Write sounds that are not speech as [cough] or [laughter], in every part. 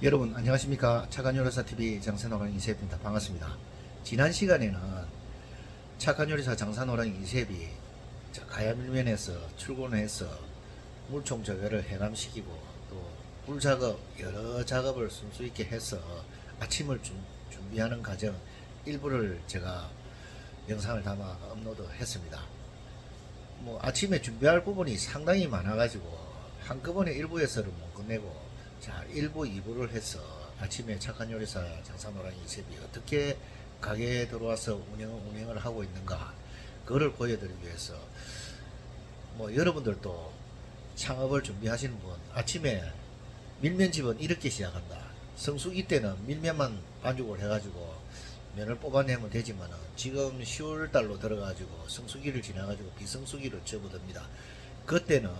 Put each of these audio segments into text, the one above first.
여러분 안녕하십니까? 착한 요리사 TV 장사노랑 이세입니다. 반갑습니다. 지난 시간에는 착한 요리사 장사노랑 이세비 가야밀면에서 출근해서 물총 저거를 해감시키고 또 불작업 여러 작업을 순수 있게 해서 아침을 준, 준비하는 과정 일부를 제가 영상을 담아 업로드 했습니다. 뭐 아침에 준비할 부분이 상당히 많아 가지고 한꺼번에 일부 에서는 못 끝내고 자 1부 2부를 해서 아침에 착한 요리사 장사노랑 이세비 어떻게 가게에 들어와서 운영, 운영을 하고 있는가 그거를 보여드리기 위해서 뭐 여러분들도 창업을 준비하시는 분 아침에 밀면집은 이렇게 시작한다 성수기 때는 밀면만 반죽을 해가지고 면을 뽑아내면 되지만은 지금 10월 달로 들어가지고 성수기를 지나가지고 비성수기를 접어듭니다. 그때는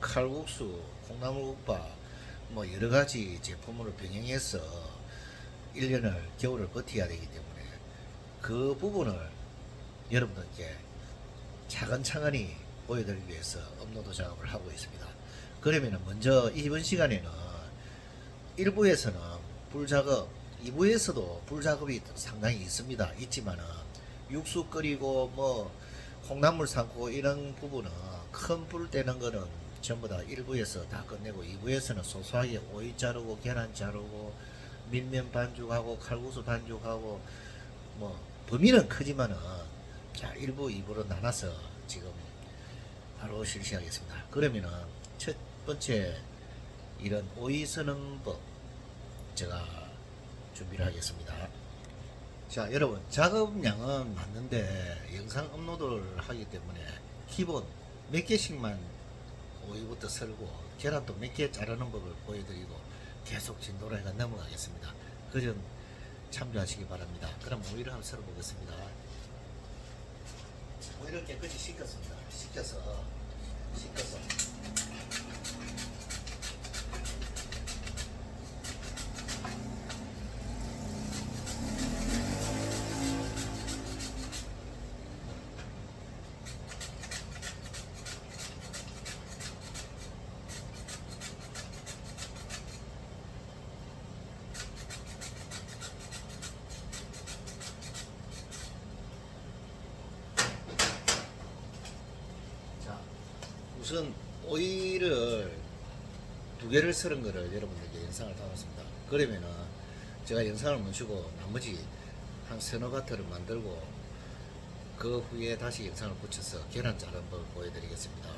칼국수, 콩나물국밥 뭐 여러 가지 제품으로 병행해서 1년을 겨울을 버텨야 되기 때문에 그 부분을 여러분들께 차근차근히 보여드리기 위해서 업로드 작업을 하고 있습니다. 그러면은 먼저 이번 시간에는 1부에서는 불작업, 2부에서도 불작업이 상당히 있습니다. 있지만은 육수 끓이고 뭐 콩나물 삶고 이런 부분은 큰 불 떼는 거는 전부 다 1부에서 다 끝내고 2부에서는 소소하게 오이 자르고 계란 자르고 밀면 반죽하고 칼국수 반죽하고 뭐 범위는 크지만은 자 1부 2부로 나눠서 지금 바로 실시하겠습니다. 그러면은 첫 번째 이런 오이 서는 법 제가 준비를 하겠습니다. 자 여러분 작업량은 맞는데 영상 업로드를 하기 때문에 기본 몇 개씩만 오이부터 썰고 계란도 몇 개 자르는 법을 보여드리고 계속 진도로 해가 넘어가겠습니다. 그 점 참조하시기 바랍니다. 그럼 오이를 한번 썰어 보겠습니다. 오이를 깨끗이 씻겼습니다. 씻겨서 씻겨서 자, 우선 오이를 두 개를 썰은 거를 여러분들께 영상을 담았습니다. 그러면은 제가 영상을 멈추고 나머지 한 서너 가트를 만들고 그 후에 다시 영상을 붙여서 계란 자른 법을 보여드리겠습니다.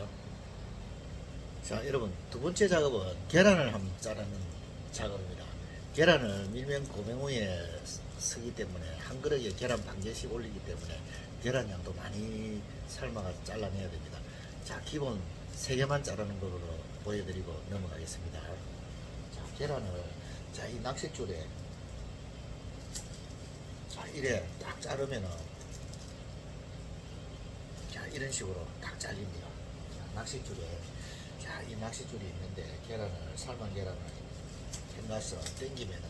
자, 여러분 두 번째 작업은 계란을 한번 자르는 작업입니다. 계란을 밀면 고명후에 쓰기 때문에 한 그릇에 계란 반 개씩 올리기 때문에 계란 양도 많이 삶아서 잘라내야 됩니다. 자, 기본 세 개만 자르는 걸로 보여드리고 넘어가겠습니다. 자, 계란을 자, 이 낚싯줄에 자, 이래 딱 자르면은 자, 이런 식으로 딱 잘립니다. 자, 낚싯줄에 자, 이 낚싯줄이 있는데 계란을 삶은 계란을 hen가서 당기면은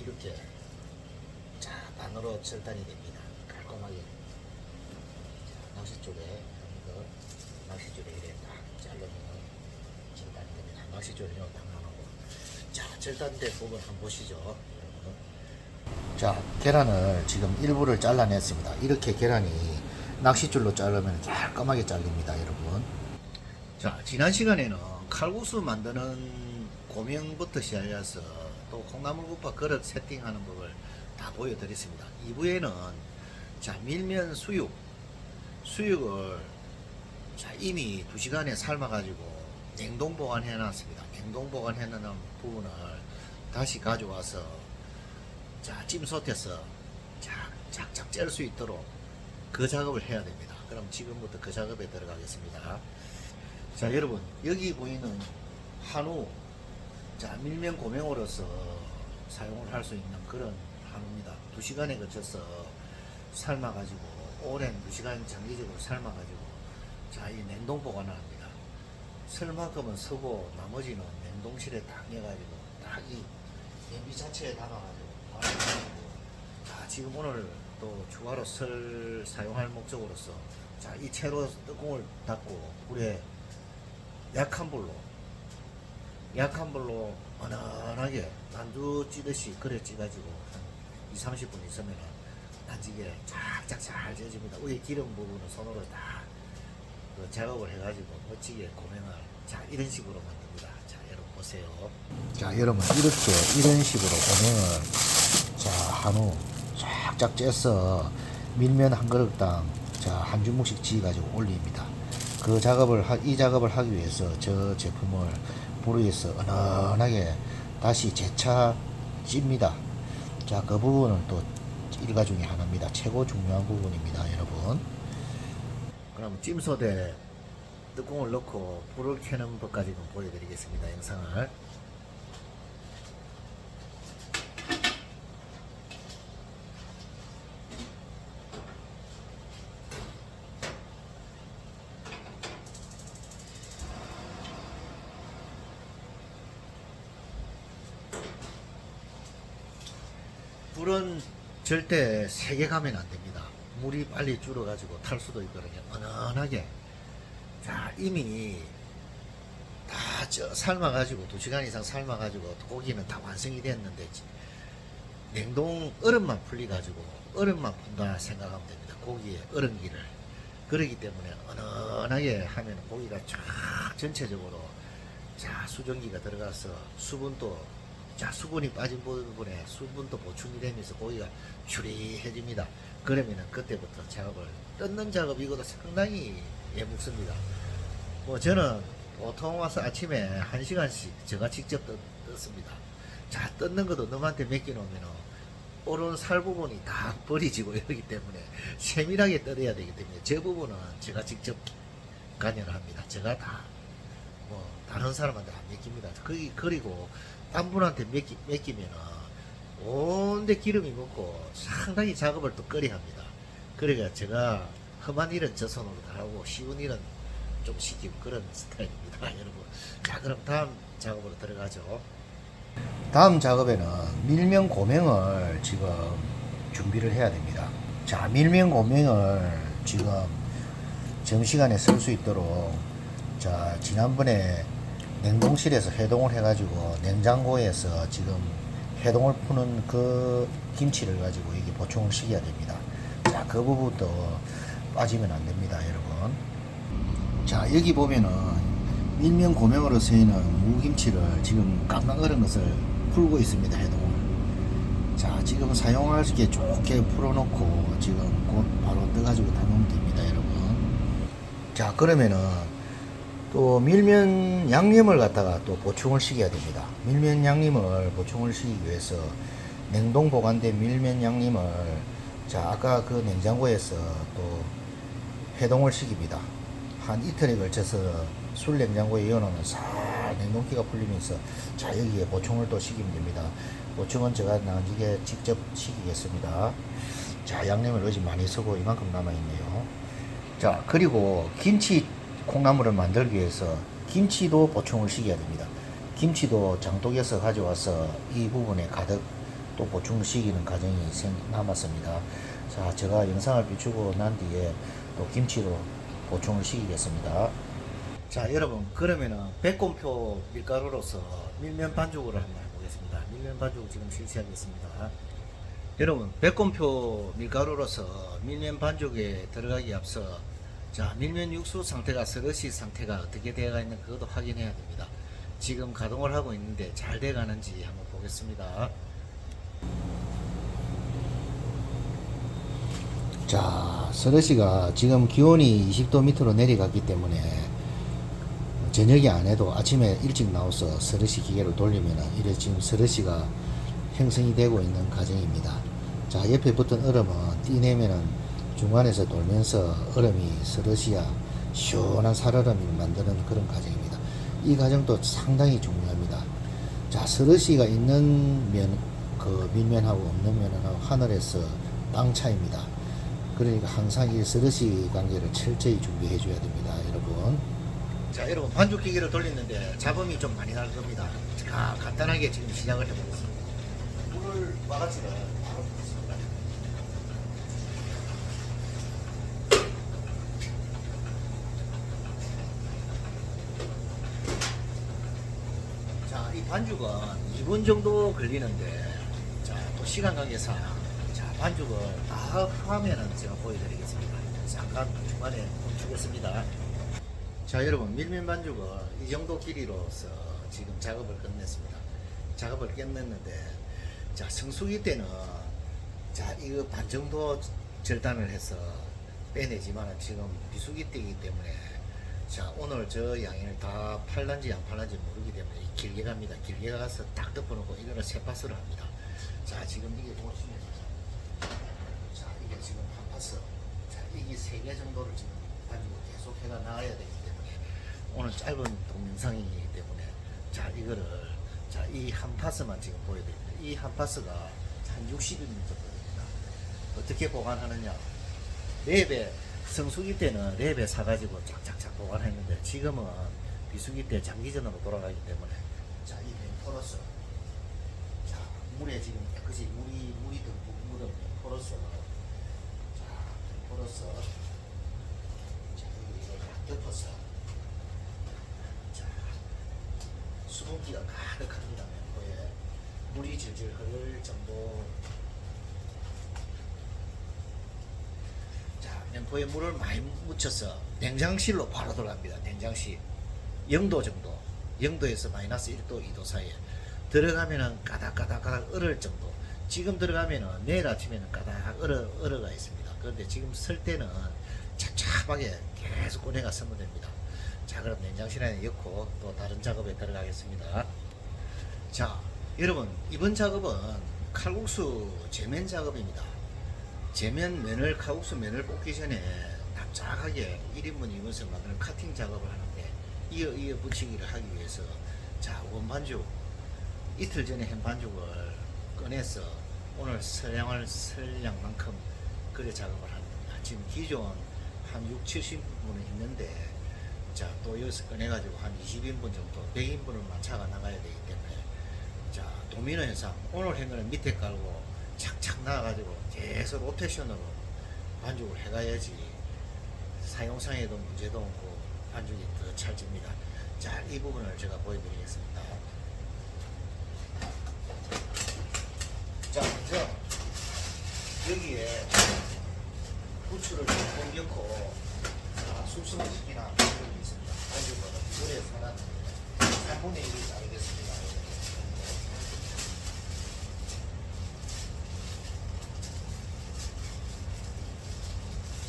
이렇게 자, 반으로 절단이 됩니다. 깔끔하게. 자, 낚싯줄에 낚싯줄에 이래 딱 절단이 됩니다. 낚싯줄에 딱 나누고. 자, 절단된 부분 한번 보시죠. 자, 계란을 지금 일부를 잘라냈습니다. 이렇게 계란이 낚싯줄로 자르면 깔끔하게 잘립니다, 여러분. 자, 지난 시간에는 칼국수 만드는 고명부터 시작해서 또 콩나물국밥 그릇 세팅하는 법을 다 보여드렸습니다. 2부에는 자, 밀면 수육, 수육을 자, 이미 2시간에 삶아가지고 냉동 보관해 놨습니다. 냉동 보관해 놓은 부분을 다시 가져와서 자, 찜솥에서 자, 작작 짤수 있도록 그 작업을 해야 됩니다. 그럼 지금부터 그 작업에 들어가겠습니다. 자, 여러분, 여기 보이는 한우, 자, 밀면 고명으로서 사용을 할 수 있는 그런 한우입니다. 두 시간에 걸쳐서 삶아가지고, 오랜 두 시간 장기적으로 삶아가지고, 자, 이 냉동 보관을 합니다. 쓸 만큼은 쓰고, 나머지는 냉동실에 딱 넣어가지고, 딱이 냄비 자체에 담아가지고, 자, 지금 오늘 또 추가로 설 사용할 목적으로서, 자, 이 채로 뚜껑을 닫고, 불에 약한 불로 약한 불로 은은하게 만두 찌듯이 그래 찌가지고 한 2, 30분 있으면 단지게 쫙쫙 잘 쪄집니다. 위에 기름 부분은 손으로 다 그 작업을 해가지고 멋지게 고명을 자 이런 식으로 만듭니다. 자 여러분 보세요. 자 여러분 이렇게 이런 식으로 고명을 자 한우 쫙쫙 째서 밀면 한 그릇당 자한 주먹씩 지어가지고 올립니다. 그 작업을 하, 이 작업을 하기 위해서 저 제품을 불에서 은은하게 다시 재차 찝니다. 자 그 부분은 또 일가 중에 하나입니다. 최고 중요한 부분입니다, 여러분. 그럼 찜소대 뚜껑을 넣고 불을 켜는 법까지 좀 보여드리겠습니다. 영상을. 불은 절대 세게 가면 안 됩니다. 물이 빨리 줄어가지고 탈 수도 있거든요. 은은하게. 자, 이미 다 저 삶아가지고 두 시간 이상 삶아가지고 고기는 다 완성이 됐는데 냉동 얼음만 풀리가지고 얼음만 푼다 생각하면 됩니다. 고기의 얼음기를. 그러기 때문에 은은하게 하면 고기가 쫙 전체적으로 자 수증기가 들어가서 수분도 자 수분이 빠진 부분에 수분도 보충이 되면서 고기가 추리해집니다. 그러면은 그때부터 작업을 뜯는 작업 이것도 상당히 예묵습니다. 뭐 저는 보통 와서 아침에 한 시간씩 제가 직접 뜯, 뜯습니다. 자 뜯는 것도 너한테 맡겨놓으면은 오른 살 부분이 다 버리지고 [laughs] 이러기 때문에 세밀하게 뜯어야 되기 때문에 저 부분은 제가 직접 관여를 합니다. 제가 다 뭐 다른 사람한테 안 맡깁니다. 거기 그리고 딴 분한테 맡기, 맡기면은 온데 기름이 묻고 상당히 작업을 또 꺼리 합니다. 그러니까 제가 험한 일은 저 손으로 다 하고 쉬운 일은 좀 시키고 그런 스타일입니다, [laughs] 여러분. 자, 그럼 다음 작업으로 들어가죠. 다음 작업에는 밀면 고명을 지금 준비를 해야 됩니다. 자, 밀면 고명을 지금 점시간에 쓸 수 있도록 자, 지난번에 냉동실에서 해동을 해가지고 냉장고에서 지금 해동을 푸는 그 김치를 가지고 이게 보충을 시켜야 됩니다. 자, 그 부분도 빠지면 안 됩니다, 여러분. 자, 여기 보면은 밀면 고명으로 쓰이는 무김치를 지금 깡깡 얼은 것을 풀고 있습니다, 해동을. 자, 지금 사용할 수 있게 좋게 풀어놓고 지금 곧 바로 떠가지고 담으면 됩니다, 여러분. 자, 그러면은 또 밀면 양념을 갖다가 또 보충을 시켜야 됩니다. 밀면 양념을 보충을 시키기 위해서 냉동 보관된 밀면 양념을 자 아까 그 냉장고에서 또 해동을 시킵니다. 한 이틀에 걸쳐서 술 냉장고에 이어놓으면 살 냉동기가 풀리면서 자 여기에 보충을 또 시키면 됩니다. 보충은 제가 나중에 직접 시키겠습니다. 자 양념을 어지 많이 쓰고 이만큼 남아있네요. 자 그리고 김치 콩나물을 만들기 위해서 김치도 보충을 시켜야 됩니다. 김치도 장독에서 가져와서 이 부분에 가득 또 보충을 시키는 과정이 생, 남았습니다. 자, 제가 영상을 비추고 난 뒤에 또 김치로 보충을 시키겠습니다. 자, 여러분, 그러면은 백곰표 밀가루로서 밀면 반죽을 한번 해보겠습니다. 밀면 반죽 지금 실시하겠습니다. 여러분, 백곰표 밀가루로서 밀면 반죽에 들어가기 앞서 자, 밀면 육수 상태가 스러시 상태가 어떻게 되어가 있는 그것도 확인해야 됩니다. 지금 가동을 하고 있는데 잘 돼가는지 한번 보겠습니다. 자, 스러시가 지금 기온이 20도 밑으로 내려갔기 때문에 저녁에 안 해도 아침에 일찍 나와서 스러시 기계를 돌리면 이래 지금 스러시가 형성이 되고 있는 과정입니다. 자, 옆에 붙은 얼음은 띠내면은 중간에서 돌면서 얼음이 스러시야 시원한 살얼음을 만드는 그런 과정입니다. 이 과정도 상당히 중요합니다. 자, 스러시가 있는 면, 그 밀면하고 없는 면은 하늘에서 땅 차이입니다. 그러니까 항상 이 스러시 관계를 철저히 준비해 줘야 됩니다, 여러분. 자, 여러분 반죽 기계를 돌리는데 잡음이 좀 많이 날 겁니다. 자, 간단하게 지금 시작을 해보겠습니다. 물을 바가지를 바로 붓습니다. 자, 이 반죽은 2분 정도 걸리는데 자 또 시간 관계상 자 반죽을 다 하면은 제가 보여드리겠습니다. 잠깐 중간에 멈추겠습니다. 자 여러분 밀면 반죽은 이 정도 길이로서 지금 작업을 끝냈습니다. 작업을 끝냈는데 자 성수기 때는 자 이거 반 정도 절단을 해서 빼내지만 지금 비수기 때이기 때문에 자 오늘 저 양을 다 팔란지 안 팔란지 모르기 때문에 길게 갑니다. 길게 가서 딱 덮어놓고 이거는 세 파스를 합니다. 자 지금 이게 보시면 자 이게 지금 한 파스 자 이게 세 개 정도를 지금 가지고 계속 해가 나가야 되기 때문에 오늘 짧은 동영상이기 때문에 자 이거를 자 이 한 파스만 지금 보여드립니다. 이 한 파스가 한 60일 정도 됩니다. 어떻게 보관하느냐 랩에 성수기 때는 랩에 사가지고 쫙쫙쫙 보관했는데 지금은 비수기 때 장기전으로 돌아가기 때문에. 자이 벤포러스 자 물에 지금 깨끗이 물이 물이 듬뿍 묻은 벤포러스 자 벤포러스 자 이거 약 덮어서 자 수분기가 가득합니다 멘포에. 물이 질질 흐를 정도 자, 면포에 물을 많이 묻혀서 냉장실로 바로 들어갑니다. 냉장실. 0도 정도. 0도에서 마이너스 1도, 2도 사이에. 들어가면은 까닥까닥까닥 얼을 정도. 지금 들어가면은 내일 아침에는 까닥 얼어, 얼어가 있습니다. 그런데 지금 설 때는 찹찹하게 계속 꺼내가 쓰면 됩니다. 자, 그럼 냉장실 안에 넣고 또 다른 작업에 들어가겠습니다. 자, 여러분, 이번 작업은 칼국수 제면 작업입니다. 제면 면을 칼국수 면을 볶기 전에 납작하게 1인분 2분씩 만드는 카팅 작업을 하는데 이어 이어 붙이기를 하기 위해서 자 원반죽 이틀 전에 한 반죽을 꺼내서 오늘 설량을 설량만큼 그래 작업을 합니다. 지금 기존 한 6, 70분은 있는데 자 또 여기서 꺼내가지고 한 20인분 정도 100인분을 차가 나가야 되기 때문에 자 도미노 현상 오늘 한 거는 밑에 깔고 나가가지고 계속 로테이션으로 반죽을 해가야지 사용상에도 문제도 없고 반죽이 더 찰집니다. 자, 이 부분을 제가 보여드리겠습니다. 자, 먼저 여기에 부추를 조금 넣고 아, 숙성을 시키나 반죽이 있습니다. 반죽은 물에 사놨는데 3분의 1을 자르겠습니다.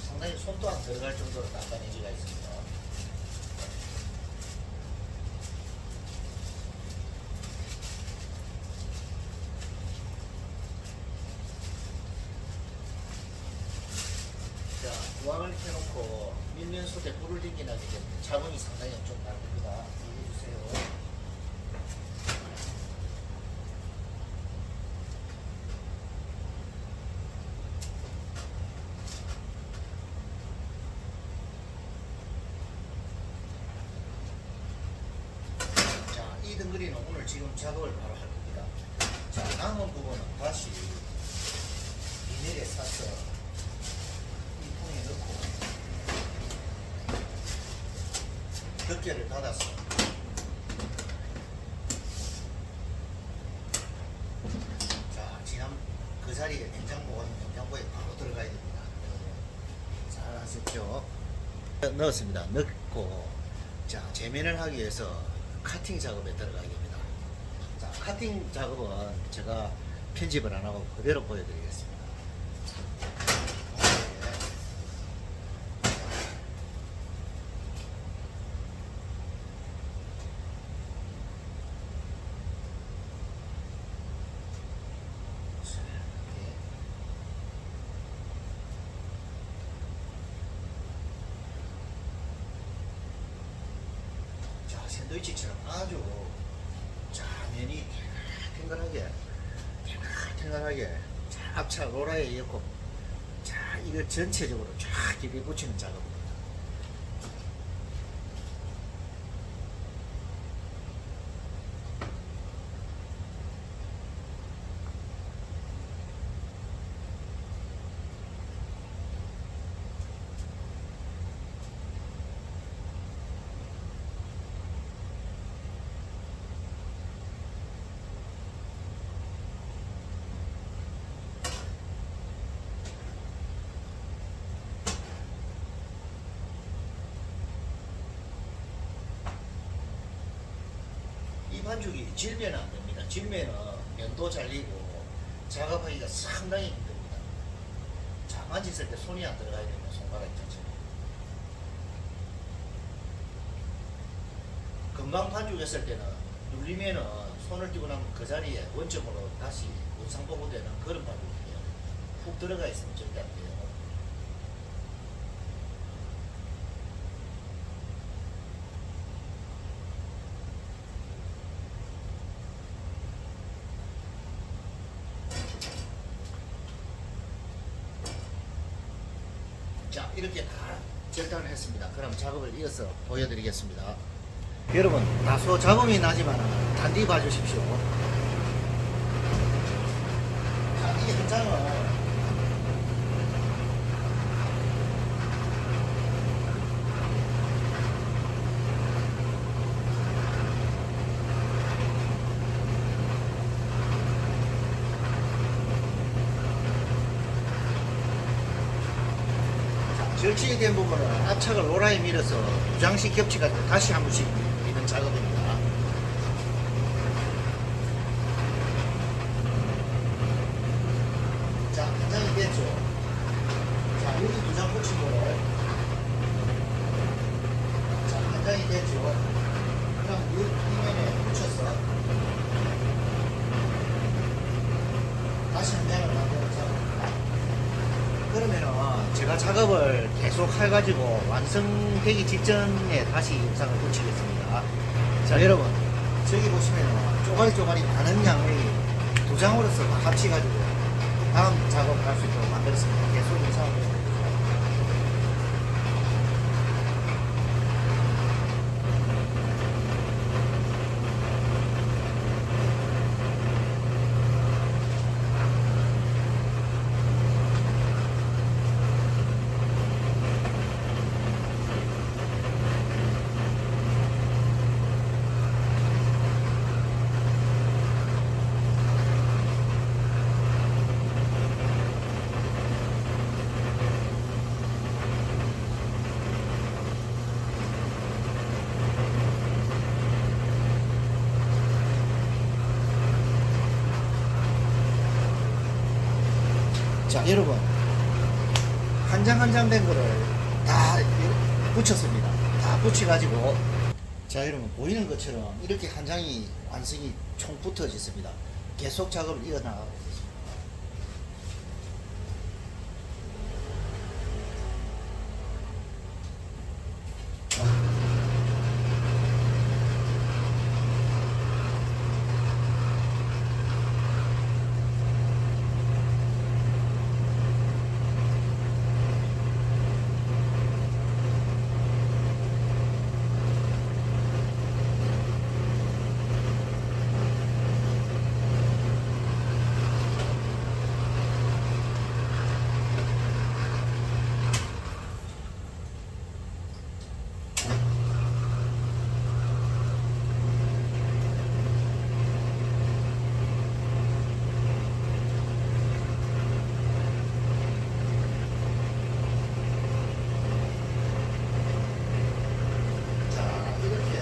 상당히 손도 안 들어갈 정도로 단단해지가 있습니다. 자, 부항을 켜놓고 밀면 속에 불을 댕기나기 때문에 자본이 상당히 좀 나릅니다. 이해해주세요. 자, 이 덩그리는 오늘 지금 작업을 바로 할 겁니다. 자, 남은 부분은 다시 비닐에 싸서 이 통에 넣고 덮개를 닫아서 자, 지난 그 자리에 냉장고는 냉장고에 바로 들어가야 됩니다. 잘 하셨죠? 넣었습니다. 넣고 자 제면을 하기 위해서 카팅 작업에 들어가게 됩니다. 자 카팅 작업은 제가 편집을 안 하고 그대로 보여드리겠습니다. 자, 이렇게. 자, 샌드위치처럼 아주 자, 면이 탱글하게 탱글하게 쫙차 로라에 넣고 자, 이거 전체적으로 쫙 깊이 붙이는 작업 반죽이 질면은 안 됩니다. 질면은 면도 잘리고 작업하기가 상당히 힘듭니다. 자, 만졌을 때 손이 안 들어가야 됩니다. 손가락 자체가. 금방 반죽했을 때는 눌리면은 손을 띄고 나면 그 자리에 원점으로 다시 원상복구되는 그런 반죽이에요. 훅 들어가 있으면 절대 안 돼요. 자 이렇게 다 절단을 했습니다. 그럼 작업을 이어서 보여드리겠습니다. 여러분 다소 잡음이 나지만 단디 봐주십시오. 자, 이 현장은 자, 절치게 된 부분은 압착을 오라에 밀어서 두 장씩 겹치가지고 다시 한 번씩 미는 작업입니다. 자, 한 장이 됐죠. 자, 여기 두장 붙인 거를 자, 한 장이 됐죠. 그럼 이 이면에 붙여서 다시 한 장을 만드는 작업입니다. 그러면은 제가 작업을 계속 해가지고 완성되기 직전에 다시 영상을 붙이겠습니다. 자 여러분 저기 보시면은 쪼가리 쪼가리 많은 양의 두 장으로서 다 합치가지고 다음 작업 할 수 있도록 만들었습니다. 계속 영상을 보 자 여러분. 한 장 한 장 된 거를 다 붙였습니다. 다 붙여가지고. 자 여러분 보이는 것처럼 이렇게 한 장이 완성이 총 붙어졌습니다. 계속 작업을 이어나가고 있습니다 자 이렇게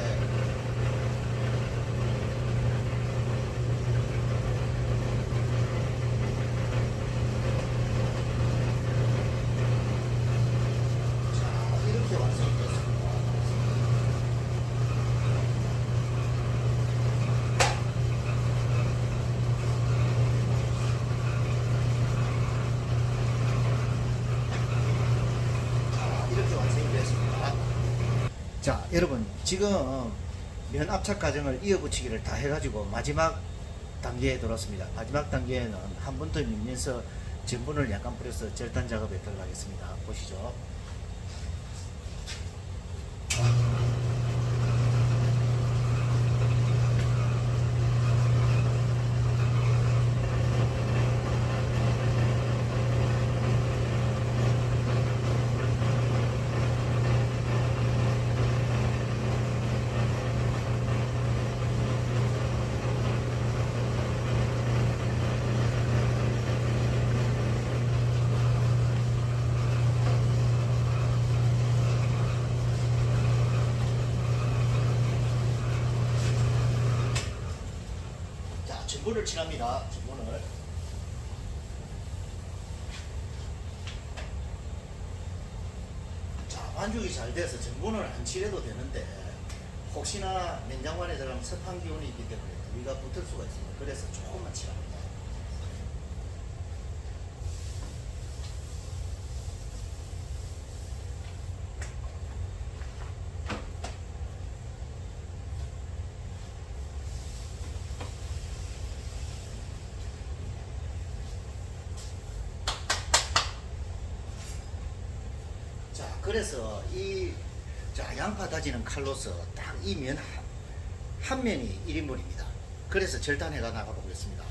자 이렇게 완성이 됐습니다. 자 이렇게 완성이 됐습니다. 자 여러분 지금 면 압착 과정을 이어붙이기를 다 해가지고 마지막 단계에 들었습니다. 마지막 단계에는 한 번 더 밀면서 전분을 약간 뿌려서 절단 작업에 들어가겠습니다. 보시죠 전분을 칠합니다. 전분을. 자, 반죽이 잘 돼서 전분을 안 칠해도 되는데 혹시나 냉장고 안에 들어가면 습한 기운이 있기 때문에 더위가 붙을 수가 있습니다. 그래서 조금만 칠합니다. 자, 그래서 이 자, 양파 다지는 칼로서 딱 이 면 한 면이 1인분입니다. 그래서 절단해가 나가 보겠습니다.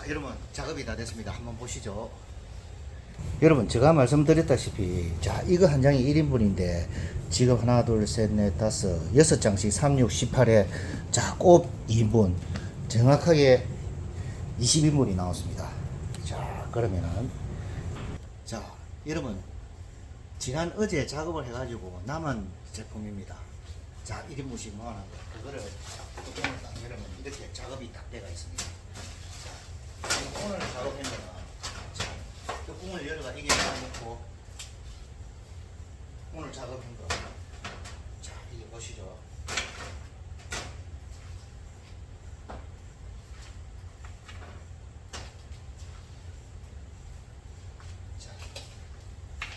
자, 여러분 작업이 다 됐습니다. 한번 보시죠. 여러분 제가 말씀드렸다시피 자 이거 한 장이 1인분인데 지금 하나 둘셋넷 다섯 여섯 장씩 3, 6, 18에 자꼭 2인분 정확하게 20인분이 나왔습니다. 자 그러면은 자 여러분 지난 어제 작업을 해가지고 남은 제품입니다. 자 1인분씩 모아놓은 거 그거를 뚜껑을 딱 열으면 이렇게 작업이 딱 돼가 있습니다. 오늘 작업한 거는 자, 뚜껑을 열어가 이게 넣고 오늘 작업한 거. 자, 이게 보시죠. 자,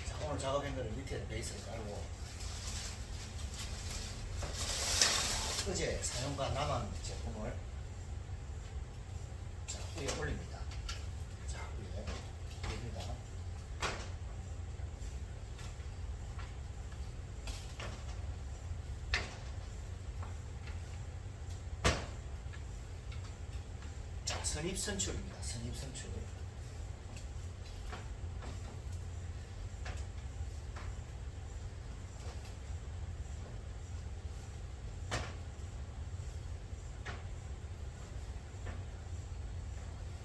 자, 오늘 작업한 거를 밑에 베이스를 깔고 어제 사용과 남은 제품을 자, 위에 올립니다. 자, 위에 올립니다. 자, 선입선출입니다. 선입선출.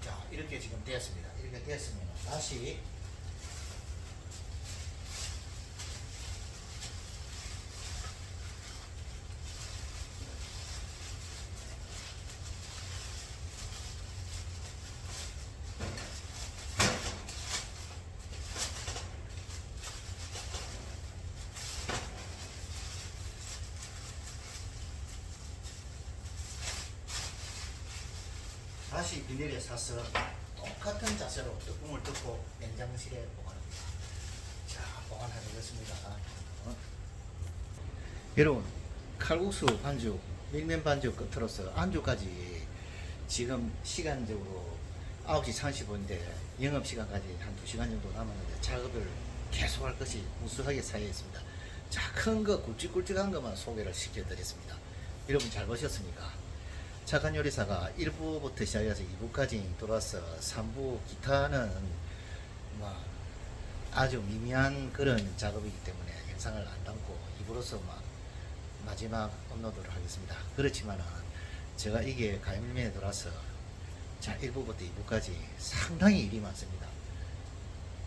자, 이렇게 지금 되었습니다. 이렇게 되었으면 다시 다시 비닐에 싸서 똑같은 자세로 뚜껑을 뜯고 냉장실에 보관합니다. 자, 보관하겠습니다. 어? 여러분, 칼국수 반죽, 밀면 반죽 끝으로서 안주까지 지금 시간적으로 9시 35분인데 영업시간까지 한 2시간 정도 남았는데 작업을 계속할 것이 무수하게 쌓여 있습니다. 자, 큰 거 굵직굵직한 것만 소개를 시켜드렸습니다. 여러분 잘 보셨습니까? 착한 요리사가 1부부터 시작해서 2부까지 돌아서 3부 기타는 뭐 아주 미미한 그런 작업이기 때문에 영상을 안 담고 2부로서 막 마지막 업로드를 하겠습니다. 그렇지만은 제가 이게 가염면에 돌아서 자 1부부터 2부까지 상당히 일이 많습니다.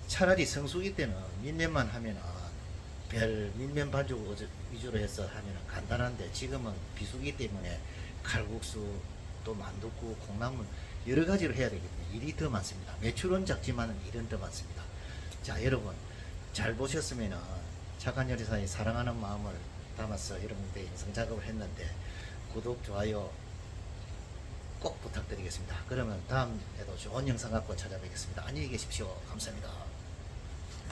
차라리 성수기 때는 밀면만 하면은 별 밀면 반죽 위주로 해서 하면은 간단한데 지금은 비수기 때문에 칼국수 또 만둣국 콩나물 여러 가지로 해야 때문에 일이 더 많습니다. 매출은 작지만은 일은 더 많습니다. 자 여러분 잘 보셨으면은 착한 요리사의 사랑하는 마음을 담아서 여러분들 영상 작업을 했는데 구독 좋아요 꼭 부탁드리겠습니다. 그러면 다음에도 좋은 영상 갖고 찾아뵙겠습니다. 안녕히 계십시오. 감사합니다.